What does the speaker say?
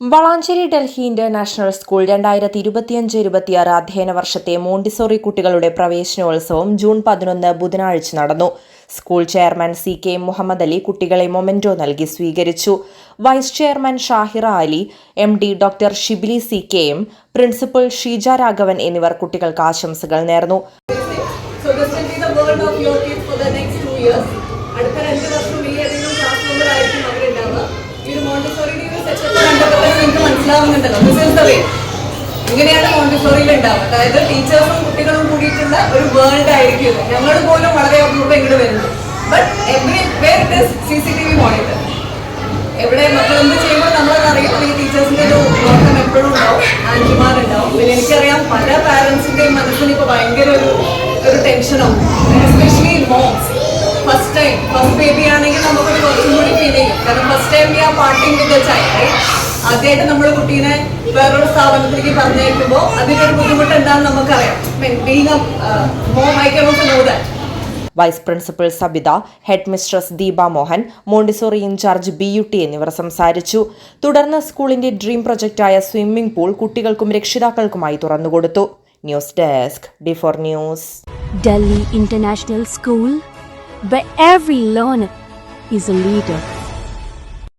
Valanchery Delhi international school രണ്ടായിരത്തി ഇരുപത്തിയഞ്ച് ഇരുപത്തിയാറ് അധ്യയന വർഷത്തെ മോണ്ടിസോറി കുട്ടികളുടെ പ്രവേശനോത്സവം ജൂൺ പതിനൊന്ന് ബുധനാഴ്ച നടന്നു. School chairman C K Muhammad Ali കുട്ടികളെ മൊമെന്റോ നൽകി സ്വീകരിച്ചു. Vice chairman Shahira Ali M D doctor Shibili C K principal Sheeja Raghavan എന്നിവർ കുട്ടികൾക്ക് ആശംസകൾ നേർന്നു. മനസ്സിലാവുന്നുണ്ടല്ലോ. ദിസ് ഇസ് ദ വേ ഇങ്ങനെയാണ് മോണ്ടിസോറിയിൽ ഉണ്ടാവുക. അതായത് ടീച്ചേഴ്സും കുട്ടികളും കൂടിയിട്ടുള്ള ഒരു വേൾഡ് ആയിരിക്കും ഇത്. ഞങ്ങൾ പോലും വളരെ അപൂർവം ഇങ്ങോട്ട് വരുന്നു but everywhere it is C C T V monitor എവിടെ മക്കൾ എന്ത് ചെയ്യുമ്പോൾ നമ്മളത് അറിയാം. ഈ ടീച്ചേഴ്സിന്റെ ഒരു നോട്ടം എപ്പോഴും ഉണ്ടാവും. ആന്റിമാരുണ്ടാവും. പിന്നെ എനിക്കറിയാം പല പാരന്റ്സിന്റെയും മനസ്സിന് ഇപ്പൊ ഭയങ്കര ഒരു ഒരു ടെൻഷനാവും especially moms first time first baby ആണെങ്കിൽ നമുക്കൊരു കുറച്ചും കൂടി ഫീൽ ചെയ്യും കാരണം ഫസ്റ്റ് ടൈം ആ പാർട്ടിങ് വിത്ത് ചൈൽഡ് ആദ്യമായിട്ട് നമ്മൾ കുട്ടീനെ വേറൊരു സ്ഥാപനത്തിലേക്ക് പറഞ്ഞേക്കുമ്പോൾ അതിനൊരു ബുദ്ധിമുട്ട് എന്താണെന്ന് നമുക്കറിയാം vice principal Sabitha head mistress Deepa Mohan Montessori in-charge B U T എന്നിവർ സംസാരിച്ചു. തുടർന്ന് സ്കൂളിന്റെ ഡ്രീം പ്രൊജക്റ്റായ സ്വിമ്മിംഗ് പൂൾ കുട്ടികൾക്കും രക്ഷിതാക്കൾക്കുമായി തുറന്നുകൊടുത്തു. News desk D four news Delhi international school where every learner is a leader.